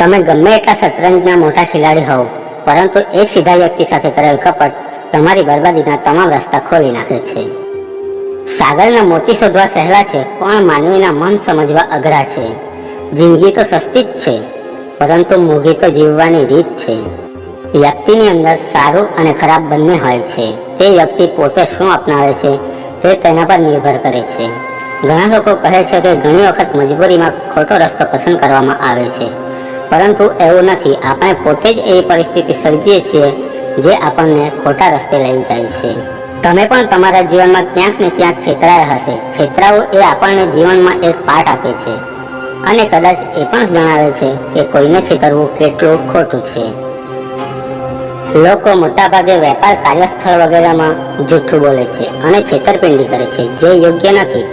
તમે ગમે એટલા શતરંજના મોટા ખેલાડી હોવ, પરંતુ એક સીધા વ્યક્તિ સાથે કરેલ કપટ તમારી બરબાદીના તમામ રસ્તા ખોલી નાખે છે. સાગરના મોતી શોધવા સહેલા છે, પણ માનવીના મન સમજવા અઘરા છે. જિંદગી તો સસ્તી જ છે, પરંતુ મોઘી તો જીવવાની રીત છે. વ્યક્તિની અંદર સારું અને ખરાબ બંને હોય છે, તે વ્યક્તિ પોતે શું અપનાવે છે, તે તેના પર નિર્ભર કરે છે. ઘણા લોકો કહે છે કે ઘણી વખત મજબૂરીમાં ખોટો રસ્તો પસંદ કરવામાં આવે છે. પરંતુ એવું નથી. આપણે પોતે જ એવી પરિસ્થિતિ સર્જીએ છીએ જે આપણને ખોટા રસ્તે લઈ જાય છે. તમે પણ તમારા જીવનમાં ક્યાંક ને ક્યાંક છેતરાયા હશે. છેતરાવું એ આપણને જીવનમાં એક પાઠ આપે છે. અને કદાચ એ પણ જણાવે છે કે કોઈને છેતરવું કેટલું ખોટું છે. લોકો મોટાભાગે વેપાર કાર્યસ્થળ વગેરેમાં જૂઠું બોલે છે અને છેતરપિંડી કરે છે, જે યોગ્ય નથી.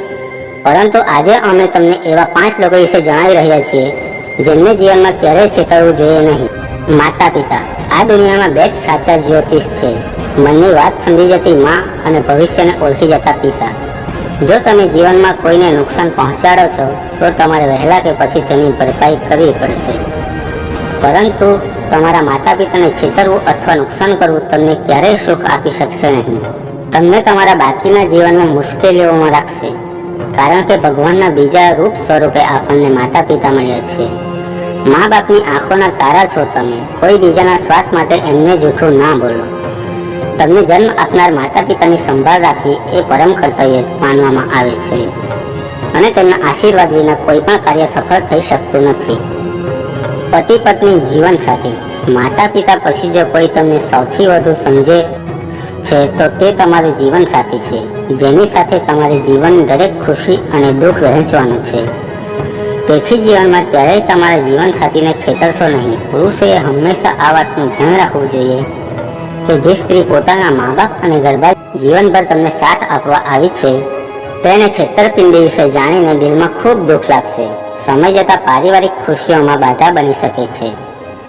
પરંતુ આજે અમે તમને એવા પાંચ લોકો વિશે જણાવી રહ્યા છીએ જેમને જીવનમાં ક્યારેય છેતરવું જોઈએ નહીં. માતા પિતા આ દુનિયામાં બે જ સાચા જ્યોતિષ છે. મનની વાત સમજી જતી માં અને ભવિષ્યને ઓળખી જતા પિતા. જો તમે જીવનમાં કોઈને નુકસાન પહોંચાડો છો, તો તમારે વહેલા કે પછી તેની ભરપાઈ કરવી પડશે. પરંતુ તમારા માતા પિતાને છેતરવું અથવા નુકસાન કરવું તમને ક્યારેય સુખ આપી શકશે નહીં. તમને તમારા બાકીના જીવનમાં મુશ્કેલીઓમાં રાખશે. કારણ કે ભગવાનના બીજા રૂપ સ્વરૂપે આપણને માતા પિતા મળ્યા છે. મા બાપની આંખોના તારા છો તમે. કોઈ બીજાના શ્વાસ માટે એમને જૂઠું ના બોલો. તમને જન્મ આપનાર માતા પિતાની સંભાળ રાખવી એ પરમ કર્તવ્ય માનવામાં આવે છે. અને તેમના આશીર્વાદ વિના કોઈ પણ કાર્ય સફળ થઈ શકતું નથી. પતિ પત્ની જીવન સાથી માતા પિતા પછી જો કોઈ તમને સૌથી વધુ સમજે છે, તો તે તમારું જીવન સાથી છે. જેની સાથે તમારે જીવન દરેક ખુશી અને દુઃખ વહેંચવાનું છે. તેથી જીવનમાં ક્યારેય તમારા જીવનસાથીને છેતરશો નહીં. પુરુષોએ હંમેશા આ વાતનું ધ્યાન રાખવું જોઈએ કે જે સ્ત્રી પોતાના મા બાપ અને ગરબા જીવનભર તમને સાથ આપવા આવી છે, તેને છેતરપિંડી વિશે જાણીને દિલમાં ખૂબ દુઃખ લાગશે. સમય જતાં પારિવારિક ખુશીઓમાં બાધા બની શકે છે.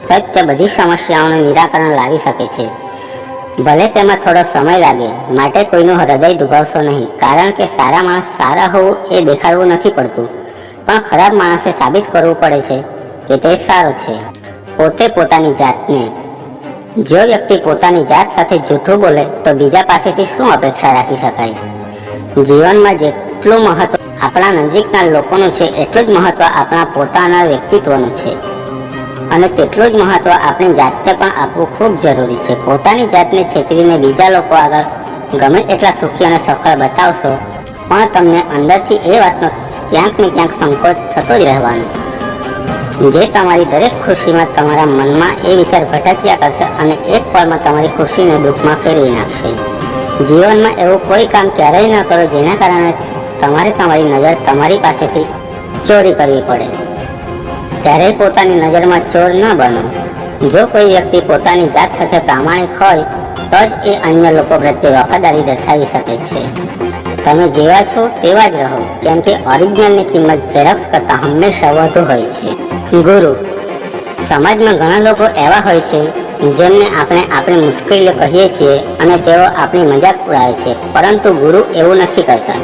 સત્ય બધી સમસ્યાઓનું નિરાકરણ લાવી શકે છે. ભલે તેમાં થોડો સમય લાગે, માટે કોઈનું હૃદય દુભાવશો નહીં, કારણ કે સારા માણસ સારા હોવું એ દેખાડવું નથી પડતું. પણ ખરાબ માણસે સાબિત કરવું પડે છે કે તે સારો છે. પોતે પોતાની જાતને. જો વ્યક્તિ પોતાની જાત સાથે જૂઠું બોલે, તો બીજા પાસેથી શું અપેક્ષા રાખી શકાય? જીવનમાં જેટલું મહત્વ આપણા નજીકના લોકોનું છે, એટલું જ મહત્વ આપણા પોતાના વ્યક્તિત્વનું છે. અને તેટલું જ મહત્વ આપણી જાતને પણ આપવું ખૂબ જરૂરી છે. પોતાની જાતને છેતરીને બીજા લોકો આગળ ગમે એટલા સુખી અને સફળ બતાવશો, પણ તમને અંદરથી એ વાતનો ક્યાંક ને ક્યાંક સંકોચ થતો જ રહેવાનો. જે તમારી દરેક ખુશીમાં તમારા મનમાં એ વિચાર ભટક્યા કરશે અને એક પળમાં તમારી ખુશીને દુઃખમાં ફેરવી નાખશે. જીવનમાં એવું કોઈ કામ ક્યારેય ન કરો જેના કારણે તમારે તમારી નજર તમારી પાસેથી ચોરી કરવી પડે. ક્યારેય પોતાની નજરમાં ચોર ન બનો. જો કોઈ વ્યક્તિ પોતાની જાત સાથે પ્રામાણિક હોય, તો જ એ અન્ય લોકો પ્રત્યે વફાદારી દર્શાવી શકે છે. તમે જેવા છો તેવા જ રહો, કેમ કે ઓરિજિનલની કિંમત ઝેરોક્સ કરતાં હંમેશા વધુ હોય છે. ગુરુ, સમાજમાં ઘણા લોકો એવા હોય છે, જેમને આપણે આપણી મુશ્કેલીઓ કહીએ છીએ અને તેઓ આપણી મજાક ઉડાવે છે, પરંતુ ગુરુ એવું નથી કરતા.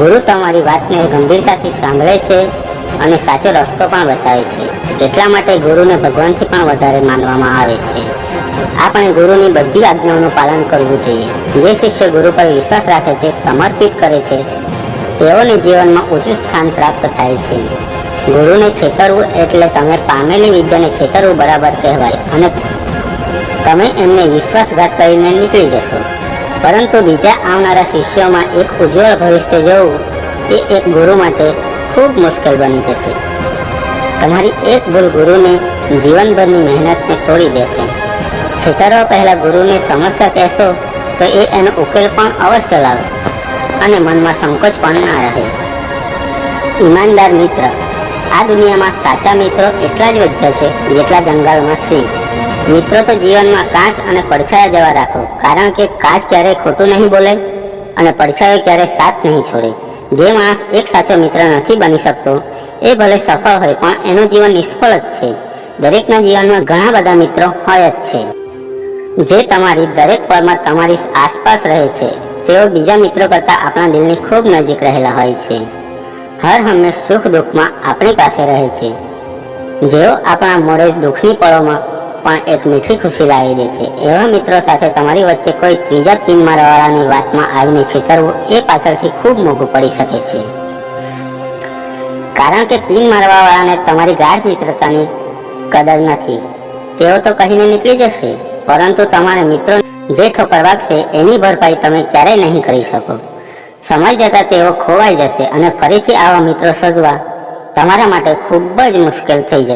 ગુરુ તમારી વાતને ગંભીરતાથી સાંભળે છે અને સાચો રસ્તો પણ બતાવે છે. એટલા માટે ગુરુને ભગવાનથી પણ વધારે માનવામાં આવે છે. આપણે ગુરુની બધી આજ્ઞાઓનું પાલન કરવું જોઈએ. જે શિષ્ય ગુરુ પર વિશ્વાસ રાખે છે, સમર્પિત કરે છે, તેઓને જીવનમાં ઊંચું સ્થાન પ્રાપ્ત થાય છે. ગુરુને છેતરવું એટલે તમે પામેલી વિદ્યાને છેતરવું બરાબર કહેવાય અને તમે એમને વિશ્વાસઘાત કરીને નીકળી જશો. પરંતુ બીજા આવનારા શિષ્યોમાં એક ઉજ્જવળ ભવિષ્ય જોવું એ એક ગુરુ માટે ખૂબ મુશ્કેલ બની જશે. તમારી એક ભૂલ ગુરુને જીવનભરની મહેનતને તોડી દેશે. છેતરવા પહેલા ગુરુને સમસ્યા કહેશો, તો એ એનો ઉકેલ પણ અવશ્ય લાવશે. અને મનમાં સંકોચ પણ ના રહે. ઈમાનદાર મિત્ર, આ દુનિયામાં સાચા મિત્રો એટલા જ વધ્યા છે જેટલા જંગલમાં સિંહ મિત્રો તો જીવનમાં કાચ અને પડછાયા જવા રાખો, કારણ કે કાચ ક્યારેય ખોટું નહીં બોલે અને પડછાયો ક્યારેય સાથ નહીં છોડે. જે માણસ એક સાચો મિત્ર નથી બની શકતો, એ ભલે સફળ હોય પણ એનું જીવન નિષ્ફળ જ છે. દરેકના જીવનમાં ઘણા બધા મિત્રો હોય જ છે. જે તમારી દરેક પળમાં તમારી આસપાસ રહે છે, તેઓ બીજા મિત્રો કરતાં આપણા દિલની ખૂબ નજીક રહેલા હોય છે. હર હંમેશ સુખ દુઃખમાં આપણી પાસે રહે છે. જેઓ આપણા મોડે દુઃખની પળોમાં પણ એક મીઠી ખુશી લાવી દે છે. એવા મિત્રો સાથે તમારી વચ્ચે કોઈ ત્રીજા પિન મારવાળાની વાતમાં આવીને છેતરવું એ પાછળથી ખૂબ મોંઘું પડી શકે છે. કારણ કે પિન મારવાવાળાને તમારી ગાઢ મિત્રતાની કદર નથી. તેઓ તો કહીને નીકળી જશે. પરંતુ તમારા મિત્રો જે ઠોકર વાગશે, એની ભરપાઈ તમે ક્યારેય નહીં કરી શકો. સમય જતાં તેઓ ખોવાઈ જશે અને ફરીથી આવા મિત્રો શોધવા તમારા માટે ખૂબ જ મુશ્કેલ થઈ જશે.